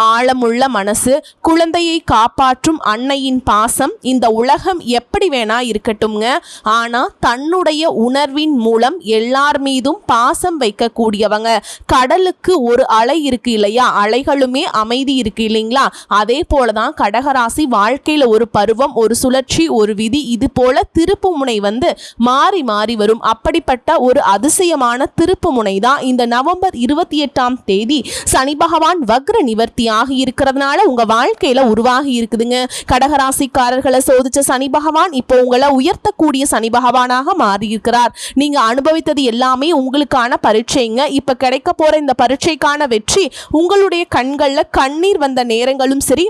ஆழமுள்ள மனசு குழந்தையை காப்பாற்றும் அன்னையின் பாசம் இந்த உலகம் எப்படி வேணா இருக்கட்டும்ங்க. ஆனா தன்னுடைய உணர்வின் மூலம் எல்லார் மீதும் பாசம் வைக்கக்கூடியவங்க. கடலுக்கு ஒரு அலை இருக்கு இல்லையா? அலைகளுமே அமைதி இருக்கு இல்லைங்களா? அதே போலதான் கடகராசி வாழ்க்கையில ஒரு பருவம் ஒரு சுழற்சி ஒரு விதி இது போல திருப்பு முனை வந்து மாறி மாறி வரும். அப்படிப்பட்ட ஒரு அதிசயமான திருப்பு முனை தான் இந்த நவம்பர் இருபத்தி எட்டாம் தேதி. சனி பகவான் வக்ர நிவர்த்தியாக இருக்கிறதுனால உங்க வாழ்க்கையில உருவாகி இருக்குதுங்க. கடகராசிக்காரர்களை சோதிச்ச சனி பகவான் இப்போ உங்களை உயர்த்தக்கூடிய சனி பகவானாக மாறி இருக்கிறார் நீங்க அனுபவித்தது எல்லாமே உங்களுக்கான பரீட்சைங்க. இப்ப கிடைக்க போற இந்த பரீட்சைக்கான வெற்றி உங்களுடைய கண்கள்ல கண்ணீர் வந்த நேரங்களும் சரி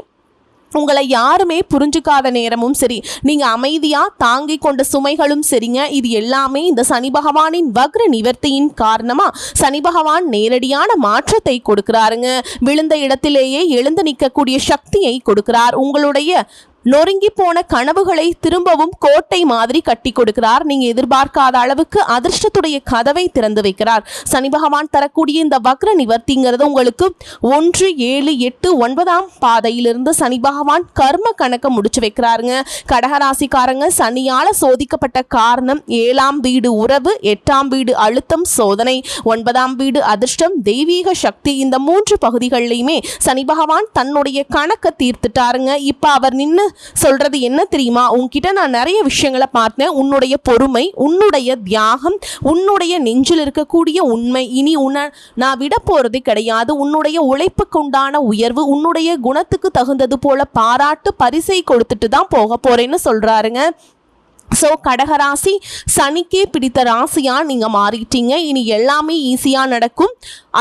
உங்களை யாருமே புரிஞ்சுக்காத நேரமும் சரி நீங்க அமைதியா தாங்கி கொண்ட சுமைகளும் சரிங்க. இது எல்லாமே இந்த சனி பகவானின் வக்ர நிவர்த்தியின் காரணமா. சனி பகவான் நேரடியான மாற்றத்தை கொடுக்கிறாருங்க. விழுந்த இடத்திலேயே எழுந்து நிற்கக்கூடிய சக்தியை கொடுக்கிறார். உங்களுடைய நொறுங்கி போன கனவுகளை திரும்பவும் கோட்டை மாதிரி கட்டி கொடுக்கிறார். நீங்க எதிர்பார்க்காத அளவுக்கு அதிர்ஷ்டத்துடைய கதவை திறந்து வைக்கிறார். சனி பகவான் தரக்கூடிய இந்த வக்ர நிவர்த்திங்கிறது உங்களுக்கு ஒன்று ஏழு எட்டு ஒன்பதாம் பாதையிலிருந்து சனி பகவான் கர்ம கணக்கை முடிச்சு வைக்கிறாருங்க. கடகராசிக்காரங்க சனியால சோதிக்கப்பட்ட காரணம் ஏழாம் வீடு உறவு எட்டாம் வீடு அழுத்தம் சோதனை ஒன்பதாம் வீடு அதிர்ஷ்டம் தெய்வீக சக்தி இந்த மூன்று பகுதிகள்லையுமே சனி பகவான் தன்னுடைய கணக்கை தீர்த்துட்டாருங்க. இப்ப அவர் நின்று சொல்றது என்ன தெரியுமா? உன்கிட்ட நான் நிறைய விஷயங்களை பார்த்தேன். உன்னுடைய பொறுமை உன்னுடைய தியாகம் உன்னுடைய நெஞ்சில் இருக்கக்கூடிய உண்மை. இனி உன்னை நான் விட போறது கிடையாது. உன்னுடைய உழைப்புக்குண்டான உயர்வு உன்னுடைய குணத்துக்கு தகுந்தது போல பாராட்டு பரிசை கொடுத்துட்டு தான் போக போறேன்னு சொல்றாருங்க. ஸோ கடகராசி சனிக்கே பிடித்த ராசியாக நீங்கள் மாறிட்டீங்க. இனி எல்லாமே ஈஸியாக நடக்கும்.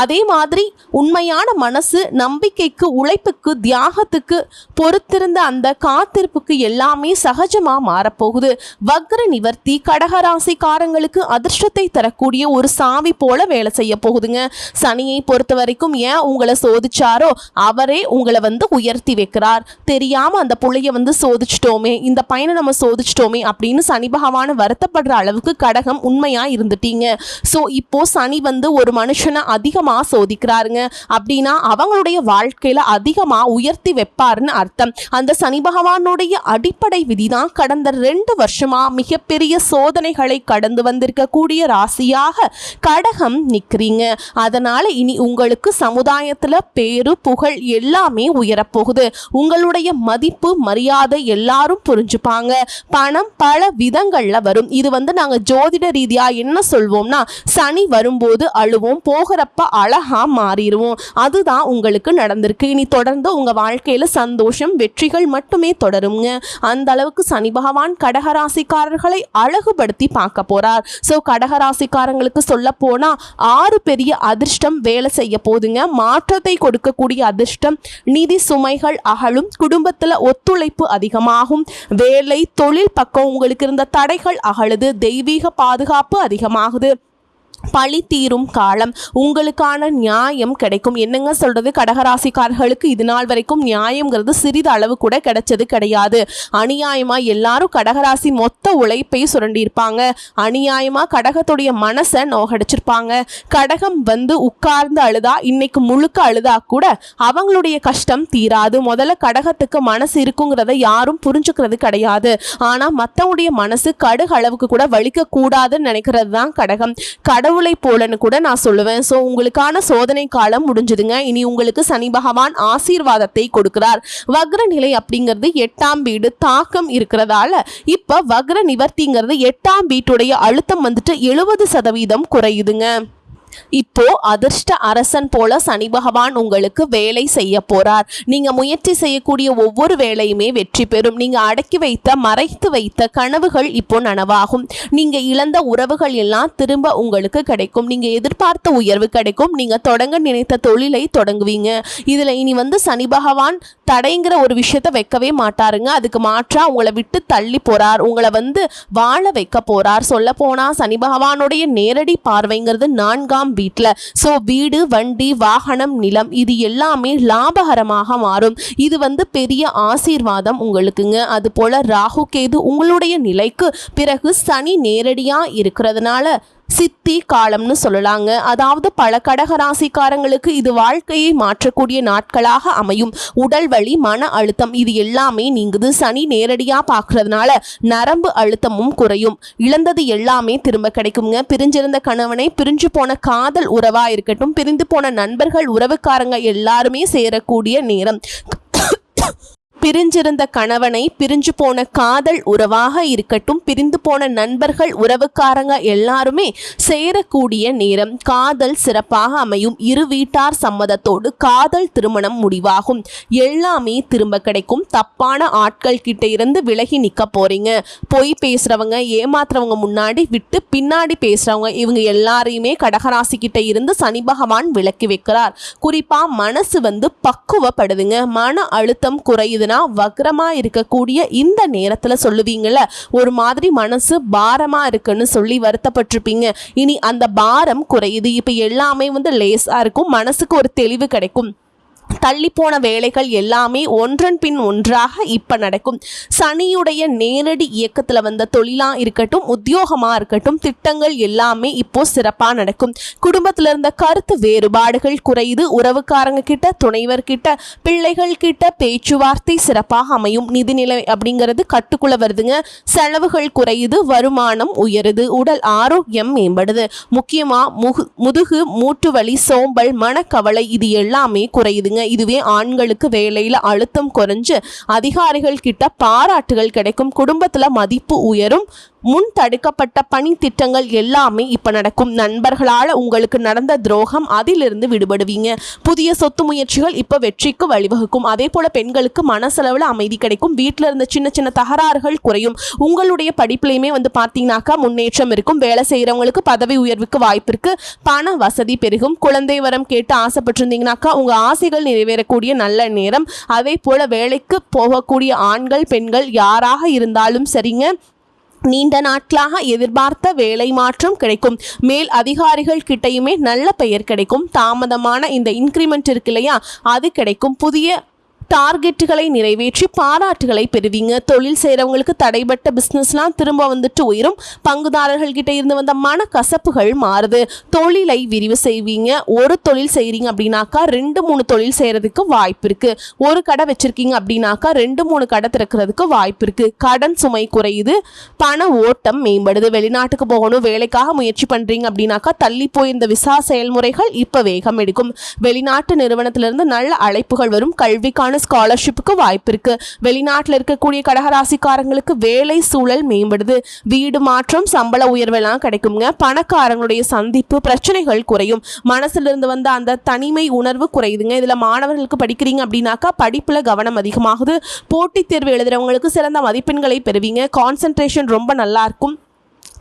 அதே மாதிரி உண்மையான மனசு நம்பிக்கைக்கு உழைப்புக்கு தியாகத்துக்கு பொறுத்திருந்த அந்த காத்திருப்புக்கு எல்லாமே சகஜமாக மாறப்போகுது. வக்ர நிவர்த்தி கடகராசிக்காரங்களுக்கு அதிர்ஷ்டத்தை தரக்கூடிய ஒரு சாவி போல வேலை செய்ய போகுதுங்க. சனியை பொறுத்த வரைக்கும் ஏன் உங்களை சோதிச்சாரோ அவரே உங்களை வந்து உயர்த்தி வைக்கிறார். தெரியாமல் அந்த புள்ளைய வந்து சோதிச்சிட்டோமே இந்த பையனை நம்ம சோதிச்சிட்டோமே அப்படின்னு சனி பகவான வருத்தப்படுற அளவுக்கு கடகம் உண்மையா இருந்துட்டீங்க. ஸோ இப்போ சனி வந்து ஒரு மனுஷனை அதிகமா சோதிக்கிறாருங்க. அப்படின்னா அவங்களுடைய வாழ்க்கையில அதிகமா உயர்த்தி வைப்பாருன்னு அர்த்தம். அந்த சனி பகவானுடைய அடிப்படை விதிதான் கடந்த ரெண்டு வருஷமா மிகப்பெரிய சோதனைகளை கடந்து வந்திருக்கக்கூடிய ராசியாக கடகம் நிற்கிறீங்க அதனால இனி உங்களுக்கு சமுதாயத்துல பேரு புகழ் எல்லாமே உயரப்போகுது. உங்களுடைய மதிப்பு மரியாதை எல்லாரும் புரிஞ்சுப்பாங்க. பணம் பல விதங்கள்ல வரும். இது வந்து நாங்க ஜோதிட ரீதியா என்ன சொல்வோம்னா சனி வரும்போது அழுவோம் போகிறப்ப அழகா மாறிடுவோம் அதுதான் உங்களுக்கு நடந்திருக்கு. இனி தொடர்ந்து உங்க வாழ்க்கையில சந்தோஷம் வெற்றிகள் மட்டுமே தொடருங்க. அந்த அளவுக்கு சனி பகவான் கடகராசிக்காரர்களை அழகுபடுத்தி பார்க்க போறார். ஸோ கடகராசிக்காரங்களுக்கு சொல்ல போனா ஆறு பெரிய அதிர்ஷ்டம் வேலை செய்ய போதுங்க. மாற்றத்தை கொடுக்கக்கூடிய அதிர்ஷ்டம் நிதி சுமைகள் அகலும் குடும்பத்துல ஒத்துழைப்பு அதிகமாகும். வேலை தொழில் பக்கம் உங்களுக்கு இருந்த தடைகள் அகழுது தெய்வீக பாதுகாப்பு அதிகமாகுது. பழி தீரும் காலம். உங்களுக்கான நியாயம் கிடைக்கும். என்னங்க சொல்றது? கடகராசிக்காரர்களுக்கு இது நாள் வரைக்கும் நியாயம்ங்கிறது சிறிது அளவு கூட கிடைச்சது கிடையாது. அநியாயமா எல்லாரும் கடகராசி மொத்த உழைப்பை சுரண்டியிருப்பாங்க. அநியாயமா கடகத்துடைய மனசை நோகடிச்சிருப்பாங்க. கடகம் வந்து உட்கார்ந்து அழுதா இன்னைக்கு முழுக்க அழுதா கூட அவங்களுடைய கஷ்டம் தீராது. முதல்ல கடகத்துக்கு மனசு இருக்குங்கிறத யாரும் புரிஞ்சுக்கிறது கிடையாது. ஆனா மத்தவங்களுடைய மனசு கடுகு அளவுக்கு கூட வலிக்க கூடாதுன்னு நினைக்கிறது தான் கடகம். கடவுள் கடவுளை போலன்னு கூட நான் சொல்லுவேன். ஸோ உங்களுக்கான சோதனை காலம் முடிஞ்சதுங்க. இனி உங்களுக்கு சனி பகவான் ஆசீர்வாதத்தை கொடுக்கிறார். வக்ர நிலை அப்படிங்கிறது எட்டாம் வீடு தாக்கம் இருக்கிறதால இப்போ வக்ர நிவர்த்திங்கிறது எட்டாம் வீட்டுடைய அழுத்தம் வந்துட்டு எழுபது சதவீதம் குறையுதுங்க. இப்போ அதிர்ஷ்ட அரசன் போல சனி பகவான் உங்களுக்கு வேலை செய்ய போறார். நீங்க முயற்சி செய்யக்கூடிய ஒவ்வொரு வேலையுமே வெற்றி பெறும். நீங்க அடக்கி வைத்த மறைத்து வைத்த கனவுகள் இப்போ நனவாகும். நீங்க இழந்த உறவுகள் எல்லாம் திரும்ப உங்களுக்கு கிடைக்கும். நீங்க எதிர்பார்த்த உயர்வு கிடைக்கும். நீங்க தொடங்க நினைத்த தொழிலை தொடங்குவீங்க. இதுல இனி வந்து சனி பகவான் தடைங்கிற ஒரு விஷயத்த வைக்கவே மாட்டாருங்க. அதுக்கு மாற்றா உங்களை விட்டு தள்ளி போறார். உங்களை வந்து வாழ வைக்க போறார். சொல்ல போனா சனி பகவானுடைய நேரடி பார்வைங்கிறது நான்காம் வீட்டில் ஸோ வீடு வண்டி வாகனம் நிலம் இது எல்லாமே லாபகரமாக மாறும். இது வந்து பெரிய ஆசீர்வாதம் உங்களுக்குங்க. அது போல ராகு கேது உங்களுடைய நிலைக்கு பிறகு சனி நேரடியா இருக்கிறதுனால சித்தி காலம்னு சொல்லலாங்க. அதாவது பல கடக ராசிக்காரங்களுக்கு இது வாழ்க்கையை மாற்றக்கூடிய நாட்களாக அமையும். உடல் வலி மன அழுத்தம் இது எல்லாமே நீங்குது. சனி நேரடியாக பார்க்கறதுனால நரம்பு அழுத்தமும் குறையும். இழந்தது எல்லாமே திரும்ப கிடைக்குங்க. பிரிஞ்சிருந்த கணவனை பிரிஞ்சு போன காதல் உறவா இருக்கட்டும் பிரிந்து போன நண்பர்கள் உறவுக்காரங்க எல்லாருமே சேரக்கூடிய நேரம். பிரிஞ்சிருந்த கணவனை பிரிஞ்சு போன காதல் உறவாக இருக்கட்டும் பிரிந்து போன நண்பர்கள் உறவுக்காரங்க எல்லாருமே சேரக்கூடிய நேரம். காதல் சிறப்பாக அமையும். இரு வீட்டார் சம்மதத்தோடு காதல் திருமணம் முடிவாகும். எல்லாமே திரும்ப கிடைக்கும். தப்பான ஆட்கள் கிட்ட இருந்து விலகி நிற்க போறீங்க. பொய் பேசுறவங்க ஏமாத்துறவங்க முன்னாடி விட்டு பின்னாடி பேசுறவங்க இவங்க எல்லாரையுமே கடகராசி கிட்ட இருந்து சனி பகவான் விலக்கி வைக்கிறார். குறிப்பா மனசு வந்து பக்குவப்படுதுங்க. மன அழுத்தம் குறையுதுன்னா வக்ரமா இருக்கக்கூடிய இந்த நேரத்துல சொல்லுவீங்கல்ல ஒரு மாதிரி மனசு பாரமா இருக்குன்னு சொல்லி வருத்தப்பட்டிருப்பீங்க. இனி அந்த பாரம் குறையுது. இப்ப எல்லாமே வந்து லேசா இருக்கும். மனசுக்கு ஒரு தெளிவு கிடைக்கும். தள்ளி போன வேலைகள் எல்லாமே ஒன்றன் பின் ஒன்றாக இப்போ நடக்கும். சனியுடைய நேரடி இயக்கத்தில் வந்த தொழிலாக இருக்கட்டும் உத்தியோகமாக இருக்கட்டும் திட்டங்கள் எல்லாமே இப்போ சிறப்பாக நடக்கும். குடும்பத்தில் இருந்த கருத்து வேறுபாடுகள் குறையுது. உறவுக்காரங்க கிட்ட துணைவர் கிட்ட பிள்ளைகள் கிட்ட பேச்சுவார்த்தை சிறப்பாக அமையும். நிதிநிலை அப்படிங்கிறது கட்டுக்குள்ள வருதுங்க. செலவுகள் குறையுது. வருமானம் உயருது. உடல் ஆரோக்கியம் மேம்படுது. முக்கியமாக முகு முதுகு மூட்டு வலி சோம்பல் மனக்கவலை இது எல்லாமே குறையுதுங்க. இதுவே ஆண்களுக்கு வேலையில் அழுத்தம் குறைஞ்சு அதிகாரிகள் கிட்ட பாராட்டுகள் கிடைக்கும். குடும்பத்தில் மதிப்பு உயரும். முன் தடுக்கப்பட்ட பணி திட்டங்கள் எல்லாமே இப்போ நடக்கும். நண்பர்களால் உங்களுக்கு நடந்த துரோகம் அதிலிருந்து விடுபடுவீங்க. புதிய சொத்து முயற்சிகள் இப்போ வெற்றிக்கு வழிவகுக்கும். அதே போல் பெண்களுக்கு மனசளவில் அமைதி கிடைக்கும். வீட்டில் இருந்த சின்ன சின்ன தகராறுகள் குறையும். உங்களுடைய படிப்புலையுமே வந்து பார்த்தீங்கன்னாக்கா முன்னேற்றம் இருக்கும். வேலை செய்கிறவங்களுக்கு பதவி உயர்வுக்கு வாய்ப்பு இருக்கு. பண வசதி பெருகும். குழந்தை வரம் கேட்டு ஆசைப்பட்டிருந்தீங்கனாக்கா உங்கள் ஆசைகள் நிறைவேறக்கூடிய நல்ல நேரம். அதே போல் வேலைக்கு போகக்கூடிய ஆண்கள் பெண்கள் யாராக இருந்தாலும் சரிங்க. நீண்ட நாட்களாக எதிர்பார்த்த வேலை மாற்றம் கிடைக்கும். மேல் அதிகாரிகள் கிட்டையுமே நல்ல பெயர் கிடைக்கும். தாமதமான இந்த இன்க்ரிமெண்ட் இருக்கு இல்லையா? அது கிடைக்கும். புதிய டார்கெட்டுகளை நிறைவேற்றி பாராட்டுகளை பெறுவீங்க. தொழில் செய்கிறவங்களுக்கு தடைபட்ட பிஸ்னஸ்லாம் திரும்ப வந்துட்டு உயரும். பங்குதாரர்கள் கிட்ட இருந்து வந்த மனக்கசப்புகள் மாறுது. தொழிலை விரிவு செய்வீங்க. ஒரு தொழில் செய்கிறீங்க அப்படின்னாக்கா ரெண்டு மூணு தொழில் செய்கிறதுக்கு வாய்ப்பு இருக்குது ஒரு கடை வச்சுருக்கீங்க அப்படின்னாக்கா ரெண்டு மூணு கடை திறக்கிறதுக்கு வாய்ப்பு இருக்குது கடன் சுமை குறையுது. பண ஓட்டம் மேம்படுது. வெளிநாட்டுக்கு போகணும் வேலைக்காக முயற்சி பண்ணுறீங்க அப்படின்னாக்கா தள்ளி போயிருந்த விசா செயல்முறைகள் இப்போ வேகம் எடுக்கும். வெளிநாட்டு நிறுவனத்திலிருந்து நல்ல அழைப்புகள் வரும். கல்விக்கான ஸ்காலர்ஷிப்புக்கு வாய்ப்பு இருக்கு. வெளிநாட்டில் இருக்கக்கூடிய கடகராசிக்காரங்களுக்கு வேலை சூழல் மேம்படுது. வீடு மாற்றம் சம்பள உயர்வெல்லாம் கிடைக்குங்க. பணக்காரங்களுடைய சந்திப்பு பிரச்சனைகள் குறையும். மனசுல இருந்து வந்த அந்த தனிமை உணர்வு குறையுதுங்க. இதுல மாணவர்களுக்கு படிக்கிறீங்க அப்படின்னாக்கா படிப்புல கவனம் அதிகமாகுது. போட்டித் தேர்வு எழுதுறவங்களுக்கு சிறந்த மதிப்பெண்களை பெறுவீங்க. கான்சென்ட்ரேஷன் ரொம்ப நல்லா இருக்கும்.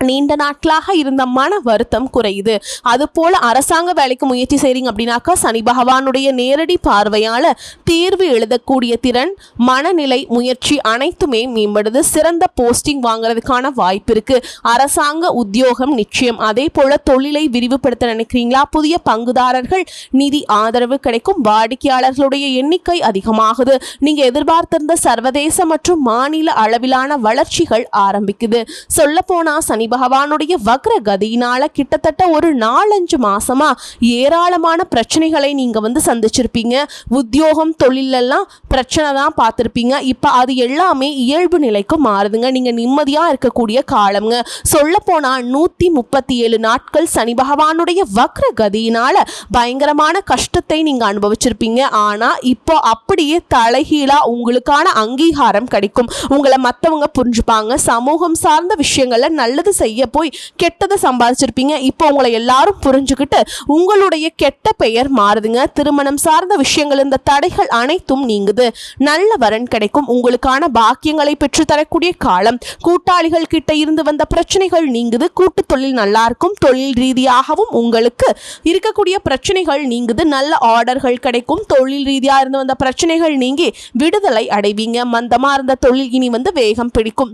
நீண்ட நாட்களாக இருந்த மன வருத்தம் குறையுது. அதுபோல அரசாங்க வேலைக்கு முயற்சி செய்றீங்க அப்படின்னாக்கா சனி பகவானுடைய நேரடி பார்வையால தேர்வு எழுதக்கூடிய திறன் மனநிலை முயற்சி அனைத்துமே மேம்படுது. சிறந்த போஸ்டிங் வாங்குறதுக்கான வாய்ப்பு இருக்கு. அரசாங்க உத்தியோகம் நிச்சயம். அதே போல தொழிலை விரிவுபடுத்த நினைக்கிறீங்களா? புதிய பங்குதாரர்கள் நிதி ஆதரவு கிடைக்கும். வாடிக்கையாளர்களுடைய எண்ணிக்கை அதிகமாகுது. நீங்க எதிர்பார்த்திருந்த சர்வதேச மற்றும் மாநில அளவிலான வளர்ச்சிகள் ஆரம்பிக்குது. சொல்ல போனா சனி பகவானுடைய வக்ர கதியினால கிட்டத்தட்ட ஒரு நாலஞ்சு மாசமா ஏராளமான பிரச்சனைகளை நீங்க வந்து சந்திச்சிருப்பீங்க. உத்தியோகம் தொழிலெல்லாம் பிரச்சனை தான் பார்த்துருப்பீங்க. இப்போ அது எல்லாமே இயல்பு நிலைக்கு மாறுதுங்க. நீங்க நிம்மதியா இருக்கக்கூடிய காலம்ங்க. சொல்ல போனா நூத்தி முப்பத்தி ஏழு நாட்கள் சனி பகவானுடைய வக்ர கதியினால பயங்கரமான கஷ்டத்தை நீங்க அனுபவிச்சிருப்பீங்க. ஆனா இப்போ அப்படியே தலைகீழா உங்களுக்கான அங்கீகாரம் கிடைக்கும். உங்களை மற்றவங்க புரிஞ்சுப்பாங்க. சமூகம் சார்ந்த விஷயங்கள்ல நல்லது செய்ய போய் கெட்டதை சம்பாதிச்சிருப்பீங்க. இப்போ உங்களை எல்லாரும் புரிஞ்சுக்கிட்டு உங்களுடைய கெட்ட பெயர் மாறுதுங்க. திருமணம் சார்ந்த விஷயங்கள் இந்த தடைகள் அனைத்தும் நீங்குது. நல்ல வரன் கிடைக்கும். உங்களுக்கான பாக்கியங்களை பெற்று தரக்கூடிய காலம். கூட்டாளிகள் கிட்ட இருந்து வந்த பிரச்சனைகள் நீங்குது. கூட்டு தொழில் நல்லா இருக்கும். தொழில் ரீதியாகவும் உங்களுக்கு இருக்கக்கூடிய பிரச்சனைகள் நீங்குது. நல்ல ஆர்டர்கள் கிடைக்கும். தொழில் ரீதியா இருந்து வந்த பிரச்சனைகள் நீங்கி விடுதலை அடைவீங்க. மந்தமா இருந்த தொழில் இனி வந்து வேகம் பிடிக்கும்.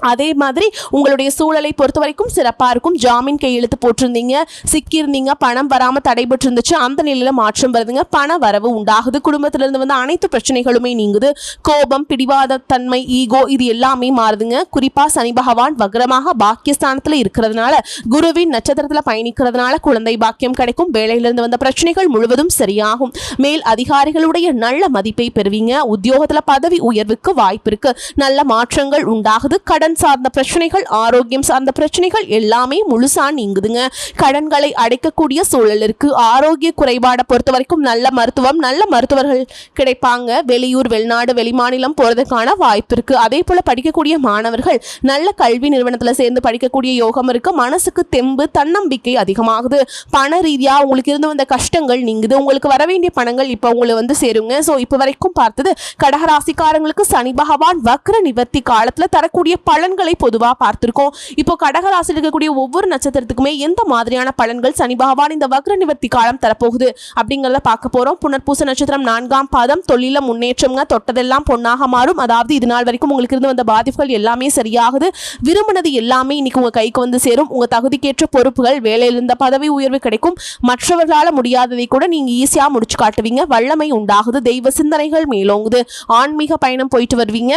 அதே மாதிரி உங்களுடைய சூழலை பொறுத்த வரைக்கும் சிறப்பாக இருக்கும். ஜாமீன் கையெழுத்து போட்டிருந்தீங்க சிக்கியிருந்தீங்க பணம் வராமல் தடைபட்டு இருந்துச்சு அந்த நிலையில் மாற்றம் வருதுங்க. பண வரவு உண்டாகுது. குடும்பத்திலிருந்து வந்து அனைத்து பிரச்சனைகளுமே நீங்குது. கோபம் பிடிவாத தன்மை ஈகோ இது எல்லாமே மாறுதுங்க. குறிப்பாக சனி பகவான் வக்ரமாக பாக்கியஸ்தானத்தில் இருக்கிறதுனால குருவின் நட்சத்திரத்தில் பயணிக்கிறதுனால குழந்தை பாக்கியம் கிடைக்கும். வேலையிலிருந்து வந்த பிரச்சனைகள் முழுவதும் சரியாகும். மேல் அதிகாரிகளுடைய நல்ல மதிப்பை பெறுவீங்க. உத்தியோகத்தில் பதவி உயர்வுக்கு வாய்ப்பு இருக்கு. நல்ல மாற்றங்கள் உண்டாகுது. கடன் சார்ந்த பிரச்சனைகள் ஆரோக்கியம் சார்ந்த பிரச்சனைகள் எல்லாமே முழுசா நீங்குதுங்க. கடன்களை அடைக்கக்கூடிய சூழல் இருக்கு. ஆரோக்கிய குறைபாடை பொறுத்த வரைக்கும் நல்ல மருத்துவம் நல்ல மருத்துவர்கள் கிடைப்பாங்க. வெளியூர் வெளிநாடு வெளிமாநிலம் போறதுக்கான வாய்ப்பு இருக்கு. அதே போல படிக்கக்கூடிய மாணவர்கள் நல்ல கல்வி நிறுவனத்தில் சேர்ந்து படிக்கக்கூடிய யோகம் இருக்கு. மனசுக்கு தெம்பு தன்னம்பிக்கை அதிகமாகுது. பண ரீதியா உங்களுக்கு இருந்து வந்த கஷ்டங்கள் நீங்குது. உங்களுக்கு வர வேண்டிய பணங்கள் இப்போ உங்களுக்கு வந்து சேருங்க. ஸோ இப்போ வரைக்கும் பார்த்தது கடகராசிக்காரங்களுக்கு சனி பகவான் வக்ர நிவர்த்தி காலத்துல தரக்கூடிய பலன்களை பொதுவாக பார்த்திருக்கோம். இப்போ கடகராசியில் இருக்கக்கூடிய ஒவ்வொரு நட்சத்திரத்துக்குமே எந்த மாதிரியான பலன்கள் சனி பகவான் இந்த வக்ர நிவர்த்தி காலம் தரப்போகுது அப்படிங்கிறத பார்க்க போறோம். புனர்பூச நட்சத்திரம் நான்காம் பாதம் தொழில முன்னேற்றம்ங்க தொட்டதெல்லாம் பொன்னாக மாறும். அதாவது இது நாள் வரைக்கும் உங்களுக்கு இருந்து வந்த பாதிப்புகள் எல்லாமே சரியாகுது. விரும்பினது எல்லாமே இன்னைக்கு உங்க கைக்கு வந்து சேரும். உங்க தகுதிக்கேற்ற பொறுப்புகள் வேலையில் இருந்த பதவி உயர்வு கிடைக்கும். மற்றவர்களால் முடியாததை கூட நீங்க ஈஸியா முடிச்சு காட்டுவீங்க. வல்லமை உண்டாகுது. தெய்வ சிந்தனைகள் மேலோங்குது. ஆன்மீக பயணம் போயிட்டு வருவீங்க.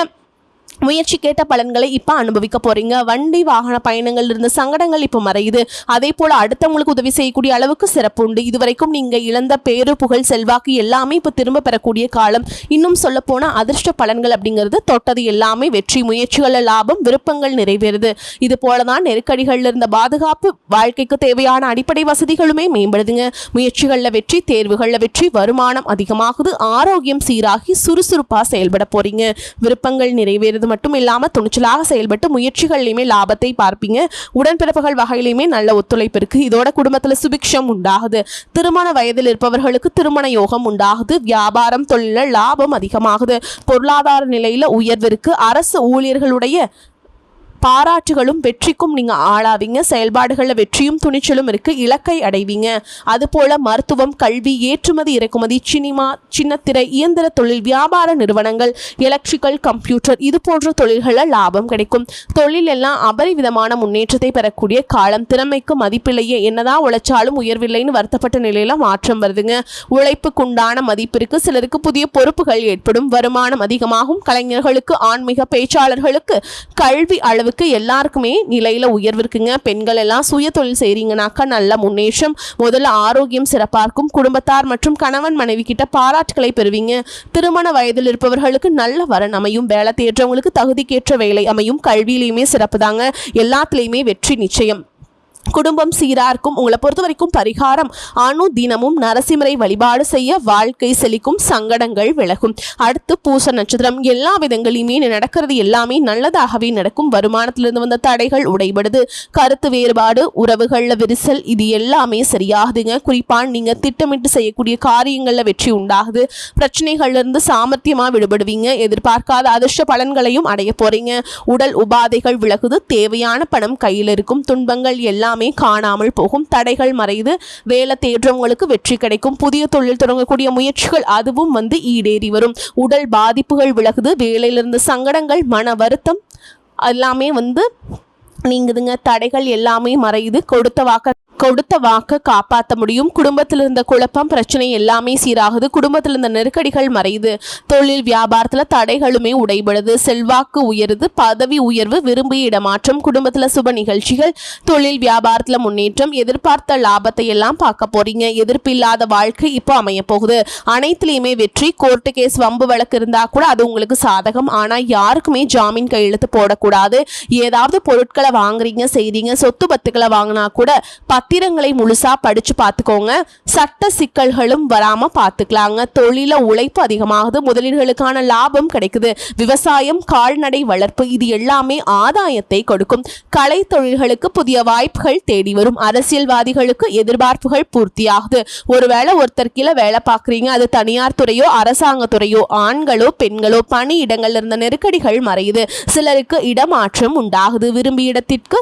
முயற்சி கேட்ட பலன்களை இப்போ அனுபவிக்க போறீங்க. வண்டி வாகன பயணங்கள் இருந்த சங்கடங்கள் இப்போ மறையுது. அதே போல அடுத்தவங்களுக்கு உதவி செய்யக்கூடிய அளவுக்கு சிறப்பு உண்டு. இதுவரைக்கும் நீங்க இழந்த பேரு புகழ் செல்வாக்கு எல்லாமே இப்போ திரும்ப பெறக்கூடிய காலம். இன்னும் சொல்ல போனா அதிர்ஷ்ட பலன்கள் அப்படிங்கிறது தொட்டது எல்லாமே வெற்றி முயற்சிகள லாபம் விருப்பங்கள் நிறைவேறுது. இது போலதான் நெருக்கடிகள் இருந்த பாதுகாப்பு வாழ்க்கைக்கு தேவையான அடிப்படை வசதிகளுமே மேம்படுதுங்க. முயற்சிகள்ல வெற்றி தேர்வுகள்ல வெற்றி வருமானம் அதிகமாகுது ஆரோக்கியம் சீராகி சுறுசுறுப்பா செயல்பட போறீங்க. விருப்பங்கள் நிறைவேறுது மட்டும் இல்லாம துணிச்சலாக செயல்பட்டு முயற்சிகள்லையுமே லாபத்தை பார்ப்பீங்க. உடன்பிறப்புகள் வகையிலையுமே நல்ல ஒத்துழைப்பு இருக்கு. இதோட குடும்பத்துல சுபிக்ஷம் உண்டாகுது. திருமண வயதில் இருப்பவர்களுக்கு திருமண யோகம் உண்டாகுது. வியாபாரம் தொழில லாபம் அதிகமாகுது. பொருளாதார நிலையில உயர்வு இருக்கு. அரசு ஊழியர்களுடைய பாராட்டுகளும் வெற்றிக்கும் நீங்க ஆளாவீங்க. செயல்பாடுகளில் வெற்றியும் துணிச்சலும் இருக்கு. இலக்கை அடைவீங்க. அதுபோல மருத்துவம் கல்வி ஏற்றுமதி இறக்குமதி சினிமா சின்னத்திரை இயந்திர தொழில் வியாபார நிறுவனங்கள் எலக்ட்ரிக்கல் கம்ப்யூட்டர் இது போன்ற தொழில்களில் லாபம் கிடைக்கும். தொழில் எல்லாம் அபரிவிதமான முன்னேற்றத்தை பெறக்கூடிய காலம். திறமைக்கு மதிப்பில்லையே என்னதான் உழைச்சாலும் உயர்வில்லைன்னு வருத்தப்பட்ட நிலையில மாற்றம் வருதுங்க. உழைப்புக்குண்டான மதிப்பிற்கு சிலருக்கு புதிய பொறுப்புகள் ஏற்படும். வருமானம் அதிகமாகும். கலைஞர்களுக்கு ஆன்மீக பேச்சாளர்களுக்கு கல்வி அளவு அளவுக்கு எல்லாருக்குமே நிலையில் உயர்வு இருக்குங்க. பெண்கள் எல்லாம் சுய தொழில் செய்கிறீங்கனாக்கா நல்ல முன்னேற்றம் முதல்ல ஆரோக்கியம் சிறப்பாக இருக்கும் குடும்பத்தார் மற்றும் கணவன் மனைவி கிட்ட பாராட்டுகளை பெறுவீங்க. திருமண வயதில் இருப்பவர்களுக்கு நல்ல வரன் அமையும் வேலை தேற்றவங்களுக்கு தகுதிக்கேற்ற வேலை அமையும் கல்வியிலையுமே சிறப்பு தாங்க எல்லாத்துலேயுமே வெற்றி நிச்சயம். குடும்பம் சீரார்க்கும் உங்களை பொறுத்த வரைக்கும் பரிகாரம். அணு தினமும் நரசிம்மரை வழிபாடு செய்ய வாழ்க்கை செழிக்கும் சங்கடங்கள் விலகும். அடுத்து பூச நட்சத்திரம். எல்லா விதங்களையுமே நடக்கிறது எல்லாமே நல்லதாகவே நடக்கும். வருமானத்திலிருந்து வந்த தடைகள் உடைபடுது. கருத்து வேறுபாடு உறவுகளில் விரிசல் இது எல்லாமே சரியாகுதுங்க. குறிப்பாக நீங்கள் திட்டமிட்டு செய்யக்கூடிய காரியங்களில் வெற்றி உண்டாகுது. பிரச்சனைகள்லேருந்து சாமர்த்தியமாக விடுபடுவீங்க. எதிர்பார்க்காத அதிர்ஷ்ட பலன்களையும் அடைய போறீங்க. உடல் உபாதைகள் விலகுது. தேவையான பணம் கையில் இருக்கும். துன்பங்கள் எல்லாம் காணாமல் போகும். தடைகள் மறைந்து வேலை தேடுறவங்களுக்கு வெற்றி கிடைக்கும். புதிய தொழில் தொடங்கக்கூடிய முயற்சிகள் அதுவும் வந்து ஈடேறி வரும். உடல் பாதிப்புகள் விலகுது. வேலையிலிருந்து சங்கடங்கள் மன வருத்தம் எல்லாமே வந்து நீங்குதுங்க. தடைகள் எல்லாமே மறையுது. கொடுத்த வாக்க கொடுத்த வாக்க காப்பாற்ற முடியும். குடும்பத்தில் இருந்த குழப்பம் பிரச்சனை எல்லாமே சீராகுது. குடும்பத்தில் இருந்த நெருக்கடிகள் மறையுது. தொழில் வியாபாரத்தில் தடைகளுமே உடைபடுது. செல்வாக்கு உயருது. பதவி உயர்வு விரும்பிய இடமாற்றம். குடும்பத்தில் சுப நிகழ்ச்சிகள் தொழில் வியாபாரத்தில் முன்னேற்றம். எதிர்பார்த்த லாபத்தை எல்லாம் பார்க்க போறீங்க. எதிர்ப்பில்லாத வாழ்க்கை இப்போ அமைய போகுது. அனைத்துலேயுமே வெற்றி. கோர்ட்டு கேஸ் வம்பு வழக்கு இருந்தா கூட அது உங்களுக்கு சாதகம். ஆனால் யாருக்குமே ஜாமீன் கையெழுத்து போடக்கூடாது. ஏதாவது பொருட்களை வாங்குறீங்க செய்றீங்க சொத்து பத்துக்களை வாங்கினா கூட பத்திரங்களை முழுசா படிச்சு பார்த்துக்கோங்க. சட்ட சிக்கல்களும் வராம பார்த்துக்கலாங்க. தொழில உழைப்பு அதிகமாகுது. முதலீடுகளுக்கான லாபம் கிடைக்குது. விவசாயம் கால்நடை வளர்ப்பு இது எல்லாமே ஆதாயத்தை கொடுக்கும். கலை தொழில்களுக்கு புதிய வாய்ப்புகள் தேடி வரும். அரசியல்வாதிகளுக்கு எதிர்பார்ப்புகள் பூர்த்தியாகுது. ஒருவேளை ஒருத்தர் கீழே வேலை பார்க்குறீங்க. அது தனியார் துறையோ அரசாங்க துறையோ ஆண்களோ பெண்களோ பணி இடங்கள்ல இருந்த நெருக்கடிகள் மறையுது. சிலருக்கு இடமாற்றம் உண்டாகுது. விரும்பிய இடத்திற்கு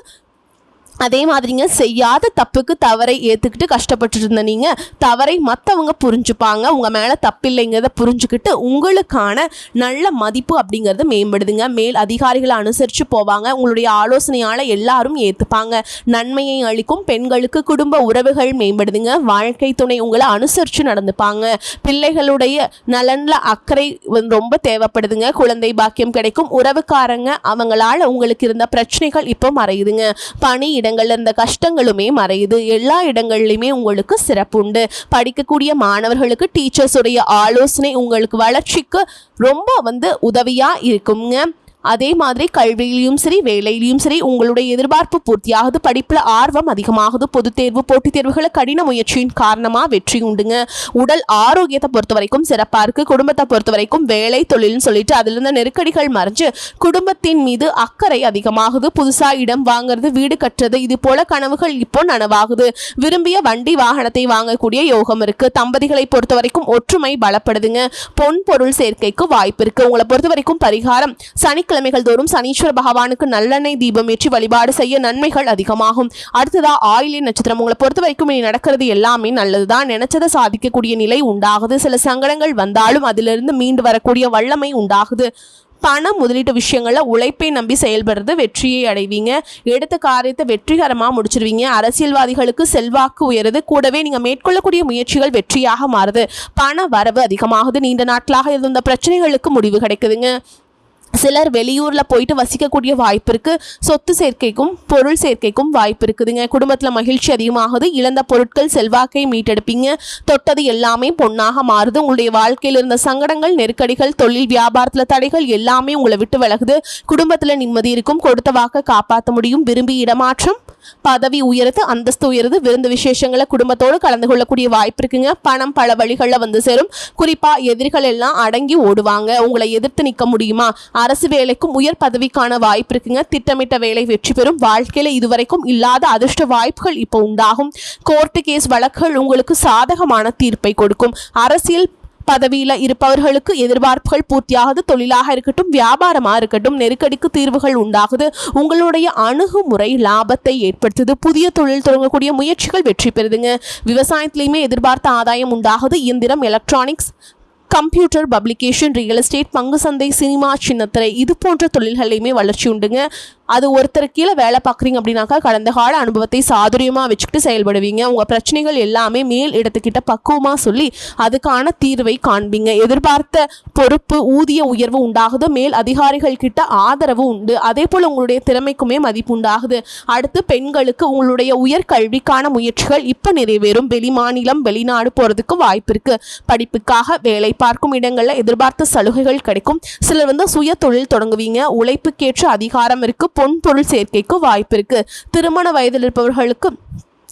அதே மாதிரிங்க செய்யாத தப்புக்கு தவறை ஏற்றுக்கிட்டு கஷ்டப்பட்டு இருந்த நீங்கள் தவறை மற்றவங்க புரிஞ்சுப்பாங்க. உங்கள் மேலே தப்பில்லைங்கிறத புரிஞ்சுக்கிட்டு உங்களுக்கான நல்ல மதிப்பு அப்படிங்கிறத மேம்படுதுங்க. மேல் அதிகாரிகளை அனுசரித்து போவாங்க. உங்களுடைய ஆலோசனையால் எல்லாரும் ஏற்றுப்பாங்க நன்மையை அளிக்கும் பெண்களுக்கு குடும்ப உறவுகள் மேம்படுதுங்க. வாழ்க்கை துணை உங்களை அனுசரித்து நடந்துப்பாங்க. பிள்ளைகளுடைய நலனில் அக்கறை வந்து ரொம்ப தேவைப்படுதுங்க. குழந்தை பாக்கியம் கிடைக்கும். உறவுக்காரங்க அவங்களால உங்களுக்கு இருந்த பிரச்சனைகள் இப்போ மறையுதுங்க. பணியிட இடங்கள்ல இருந்த கஷ்டங்களுமே மறையுது. எல்லா இடங்கள்லையுமே உங்களுக்கு சிறப்புண்டு. படிக்கக்கூடிய மாணவர்களுக்கு டீச்சர்ஸ் உடைய ஆலோசனை உங்களுக்கு வளர்ச்சிக்கு ரொம்ப வந்து உதவியா இருக்குங்க. அதே மாதிரி கல்வியிலையும் சரி வேலையிலையும் சரி உங்களுடைய எதிர்பார்ப்பு பூர்த்தியாகுது படிப்பில் ஆர்வம் அதிகமாகுது பொதுத் தேர்வு போட்டித் தேர்வுகளை கடின முயற்சியின் காரணமாக வெற்றி உண்டுங்க. உடல் ஆரோக்கியத்தை பொறுத்த வரைக்கும் சிறப்பாக இருக்குது குடும்பத்தை பொறுத்த வரைக்கும் வேலை தொழில்னு சொல்லிட்டு அதில் இருந்த நெருக்கடிகள் மறைஞ்சு குடும்பத்தின் மீது அக்கறை அதிகமாகுது. புதுசாக இடம் வாங்குறது வீடு கட்டுறது இது போல கனவுகள் இப்போ நனவாகுது. விரும்பிய வண்டி வாகனத்தை வாங்கக்கூடிய யோகம் இருக்கு. தம்பதிகளை பொறுத்த வரைக்கும் ஒற்றுமை பலப்படுதுங்க. பொன் பொருள் சேர்க்கைக்கு வாய்ப்பு இருக்கு. உங்களை பொறுத்த வரைக்கும் பரிகாரம் சனி சனிக்கிழமைகள் தோறும் சனீஸ்வர பகவானுக்கு நல்லெண்ணெய் தீபம் ஏற்றி வழிபாடு செய்ய நன்மைகள் அதிகமாகும். அடுத்ததா ஆயிலின் நட்சத்திரம். உங்களை பொறுத்த வரைக்கும் இனி நடக்கிறது எல்லாமே நல்லதுதான். நினைச்சதை சாதிக்கக்கூடிய நிலை உண்டாகுது. சில சங்கடங்கள் வந்தாலும் அதிலிருந்து மீண்டு வரக்கூடிய வல்லமை உண்டாகுது. பணம் முதலீட்டு விஷயங்களில் உழைப்பை நம்பி செயல்படுறது வெற்றியை அடைவீங்க. எடுத்த காரியத்தை வெற்றிகரமாக முடிச்சிருவீங்க. அரசியல்வாதிகளுக்கு செல்வாக்கு உயருது. கூடவே நீங்கள் மேற்கொள்ளக்கூடிய முயற்சிகள் வெற்றியாக மாறுது. பண வரவு அதிகமாகுது. நீண்ட நாட்களாக இருந்த பிரச்சனைகளுக்கு முடிவு கிடைக்குதுங்க. சிலர் வெளியூரில் போயிட்டு வசிக்கக்கூடிய வாய்ப்பு இருக்குது சொத்து சேர்க்கைக்கும் பொருள் சேர்க்கைக்கும் வாய்ப்பு இருக்குதுங்க. குடும்பத்தில் மகிழ்ச்சி அதிகமாகுது. இழந்த பொருட்கள் செல்வாக்கை மீட்டெடுப்பீங்க. தொட்டது எல்லாமே பொன்னாக மாறுது. உங்களுடைய வாழ்க்கையில் இருந்த சங்கடங்கள் நெருக்கடிகள் தொழில் வியாபாரத்தில் தடைகள் எல்லாமே உங்களை விட்டு விலகுது. குடும்பத்தில் நிம்மதி இருக்கும். கொடுத்த வாக்க காப்பாற்ற முடியும். விரும்பி இடமாற்றம் பதவி உயருது அந்தஸ்து உயருது விருந்து விசேஷங்களை குடும்பத்தோடு கலந்து கொள்ளக்கூடிய வாய்ப்பு இருக்குங்க. பணம் பல வழிகளில் வந்து சேரும். குறிப்பா எதிரிகள் எல்லாம் அடங்கி ஓடுவாங்க. உங்களை எதிர்த்து நிற்க முடியுமா? அரசு வேலைக்கும் உயர் பதவிக்கான வாய்ப்பு இருக்குங்க. திட்டமிட்ட வேலை வெற்றி பெறும். வாழ்க்கையில இதுவரைக்கும் இல்லாத அதிர்ஷ்ட வாய்ப்புகள் இப்போ உண்டாகும். கோர்ட்டு கேஸ் வழக்குகள் உங்களுக்கு சாதகமான தீர்ப்பை கொடுக்கும். அரசியல் பதவியில் இருப்பவர்களுக்கு எதிர்பார்ப்புகள் பூர்த்தியாகுது தொழிலாக இருக்கட்டும் வியாபாரமாக இருக்கட்டும் நெருக்கடிக்கு தீர்வுகள் உண்டாகுது. உங்களுடைய அணுகுமுறை லாபத்தை ஏற்படுத்துது. புதிய தொழில் தொடங்கக்கூடிய முயற்சிகள் வெற்றி பெறுதுங்க. விவசாயத்திலையுமே எதிர்பார்த்த ஆதாயம் உண்டாகுது. இயந்திரம் electronics computer publication real estate பங்கு சந்தை சினிமா சின்னத்திரை இது போன்ற தொழில்களையுமே வளர்ச்சி உண்டுங்க. அது ஒருத்தர் கீழே வேலை பார்க்குறீங்க அப்படின்னாக்கா கடந்த கால அனுபவத்தை சாதுரியமாக வச்சுக்கிட்டு செயல்படுவீங்க. உங்கள் பிரச்சனைகள் எல்லாமே மேல் இடத்துக்கிட்ட பக்குவமாக சொல்லி அதுக்கான தீர்வை காண்பீங்க. எதிர்பார்த்த பொறுப்பு ஊதிய உயர்வு உண்டாகுது. மேல் அதிகாரிகள் கிட்ட ஆதரவு உண்டு. அதே போல் உங்களுடைய திறமைக்குமே மதிப்பு உண்டாகுது. அடுத்து பெண்களுக்கு உங்களுடைய உயர்கல்விக்கான முயற்சிகள் இப்போ நிறைவேறும். வெளி மாநிலம் வெளிநாடு போகிறதுக்கு வாய்ப்பு இருக்கு. படிப்புக்காக வேலை பார்க்கும் இடங்களில் எதிர்பார்த்த சலுகைகள் கிடைக்கும். சிலர் வந்து சுய தொழில் தொடங்குவீங்க. உழைப்புக்கேற்ற அதிகாரம் இருக்குது பொன் பொருள் சேர்க்கைக்கு வாய்ப்பு இருக்கு திருமண வயதில் இருப்பவர்களுக்கு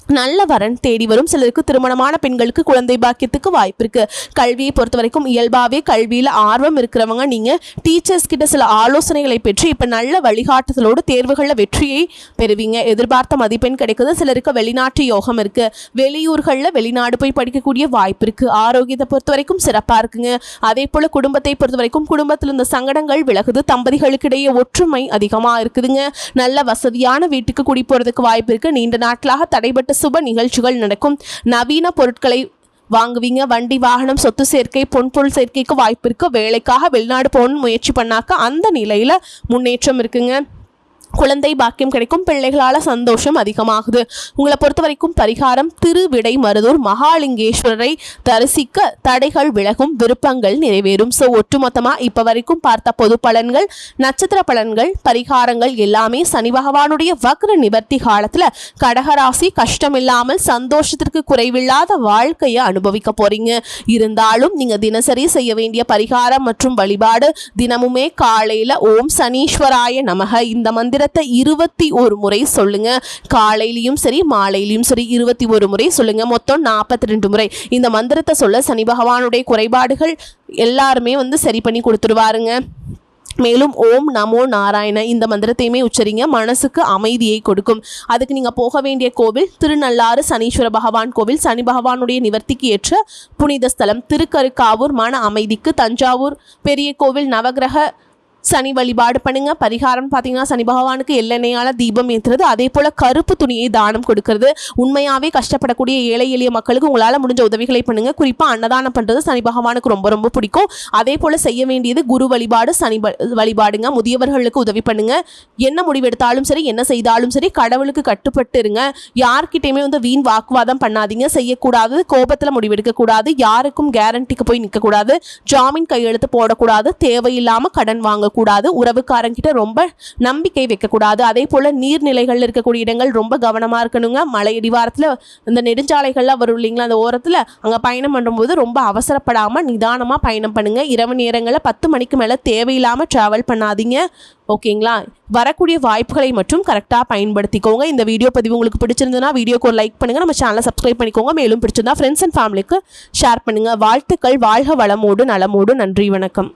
நல்ல வரன் தேடி வரும். சிலருக்கு திருமணமான பெண்களுக்கு குழந்தை பாக்கியத்துக்கு வாய்ப்பு இருக்கு. கல்வியை பொறுத்த வரைக்கும் இயல்பாகவே கல்வியில் ஆர்வம் இருக்கிறவங்க நீங்க டீச்சர்ஸ் கிட்ட சில ஆலோசனைகளை பெற்று இப்போ நல்ல வழிகாட்டுதலோடு தேர்வுகளில் வெற்றியை பெறுவீங்க. எதிர்பார்த்த மதிப்பெண் கிடைக்குது. சிலருக்கு வெளிநாட்டு யோகம் இருக்கு. வெளியூர்களில் வெளிநாடு போய் படிக்கக்கூடிய வாய்ப்பு இருக்கு. ஆரோக்கியத்தை பொறுத்த வரைக்கும் சிறப்பாக இருக்குங்க. அதே போல குடும்பத்தை பொறுத்த வரைக்கும் குடும்பத்தில் இருந்த சங்கடங்கள் விலகுது. தம்பதிகளுக்கு இடையே ஒற்றுமை அதிகமாக இருக்குதுங்க. நல்ல வசதியான வீட்டுக்கு குடி போகிறதுக்கு வாய்ப்பு இருக்கு. நீண்ட நாட்களாக தடைபட்டு சுப நிகழ்ச்சிகள் நடக்கும். நவீன பொருட்களை வாங்குவீங்க. வண்டி வாகனம் சொத்து சேர்க்கை பொன்பொருள் சேர்க்கைக்கு வாய்ப்பு இருக்கு வேலைக்காக வெளிநாடு போகணும்னு முயற்சி பண்ணாக்க அந்த நிலையில் முன்னேற்றம் இருக்குங்க. குழந்தை பாக்கியம் கிடைக்கும் பிள்ளைகளால சந்தோஷம் அதிகமாகுது. உங்களை பொறுத்த வரைக்கும் பரிகாரம் திருவிடை மருதூர் மகாலிங்கேஸ்வரரை தரிசிக்க தடைகள் விலகும் விருப்பங்கள் நிறைவேறும். ஸோ ஒட்டுமொத்தமா இப்ப வரைக்கும் பார்த்த பொது பலன்கள் நட்சத்திர பலன்கள் பரிகாரங்கள் எல்லாமே சனி பகவானுடைய வக்ர நிவர்த்தி காலத்துல கடகராசி கஷ்டம் இல்லாமல் சந்தோஷத்திற்கு குறைவில்லாத வாழ்க்கையை அனுபவிக்க போறீங்க. இருந்தாலும் நீங்க தினசரி செய்ய வேண்டிய பரிகாரம் மற்றும் வழிபாடு தினமுமே காலையில ஓம் சனீஸ்வராய நமக. இந்த மந்திரத்தை இருபத்தி ஒரு முறை சொல்லுங்க. காலையிலையும் சரி மாலையிலையும் சரி இருபத்தி ஒரு முறை சொல்லுங்க. மொத்தம் நாற்பத்தி ரெண்டு முறை. இந்த மந்திரத்தை சொல்ல சனி பகவானுடைய குறைபாடுகள் எல்லாருமே வந்து சரி பண்ணி கொடுத்துருவாருங்க. மேலும் ஓம் நமோ நாராயண இந்த மந்திரத்தையுமே உச்சரிங்க. மனசுக்கு அமைதியை கொடுக்கும். அதுக்கு நீங்கள் போக வேண்டிய கோவில் திருநள்ளாறு சனீஸ்வர பகவான் கோவில். சனி பகவானுடைய நிவர்த்திக்கு ஏற்ற புனித ஸ்தலம். திருக்கருக்காவூர் மன அமைதிக்கு தஞ்சாவூர் பெரிய கோவில் நவகிரக சனி வழிபாடு பண்ணுங்க. பரிகாரம் பார்த்தீங்கன்னா சனி பகவானுக்கு எள்ளெண்ணெயால தீபம் ஏற்றுறது அதே போல கருப்பு துணியை தானம் கொடுக்கறது. உண்மையாவே கஷ்டப்படக்கூடிய ஏழை எளிய மக்களுக்கு உங்களால் முடிஞ்ச உதவிகளை பண்ணுங்க. குறிப்பாக அன்னதானம் பண்றது சனி பகவானுக்கு ரொம்ப ரொம்ப பிடிக்கும். அதே போல செய்ய வேண்டியது குரு வழிபாடு சனி வழிபாடுங்க. முதியவர்களுக்கு உதவி பண்ணுங்க. என்ன முடிவெடுத்தாலும் சரி என்ன செய்தாலும் சரி கடவுளுக்கு கட்டுப்பட்டு இருங்க யார்கிட்டயுமே வந்து வீண் வாக்குவாதம் பண்ணாதீங்க. செய்யக்கூடாது கோபத்தில் முடிவெடுக்க கூடாது யாருக்கும் கேரண்டிக்கு போய் நிற்கக்கூடாது ஜாமீன் கையெழுத்து போடக்கூடாது. தேவையில்லாமல் கடன் வாங்கக்கூடாது. உறவுக்காரங்கிட்ட ரொம்ப நம்பிக்கை வைக்கக்கூடாது. அதே போல் நீர்நிலைகள் இருக்கக்கூடிய இடங்கள் ரொம்ப கவனமாக இருக்கணுங்க. மலை அடிவாரத்தில் இந்த நெடுஞ்சாலைகள்லாம் வரும் இல்லைங்களா? அந்த ஓரத்தில் அங்கே பயணம் பண்ணும்போது ரொம்ப அவசரப்படாமல் நிதானமாக பயணம் பண்ணுங்கள் இரவு நேரங்களில் பத்து மணிக்கு மேலே தேவையில்லாமல் ட்ராவல் பண்ணாதீங்க. ஓகேங்களா? வரக்கூடிய வாய்ப்புகளை மட்டும் கரெக்டாக பயன்படுத்திக்கோங்க. இந்த வீடியோ பதிவு உங்களுக்கு பிடிச்சிருந்ததுன்னா வீடியோக்கு ஒரு லைக் பண்ணுங்கள் நம்ம சேனலை சப்ஸ்கிரைப் பண்ணிக்கோங்க. மேலும் பிடிச்சிருந்தா ஃப்ரெண்ட்ஸ் அண்ட் ஃபேமிலிக்கு ஷேர் பண்ணுங்கள் வாழ்த்துக்கள். வாழ்க வளமோடு நலமோடு. நன்றி. வணக்கம்.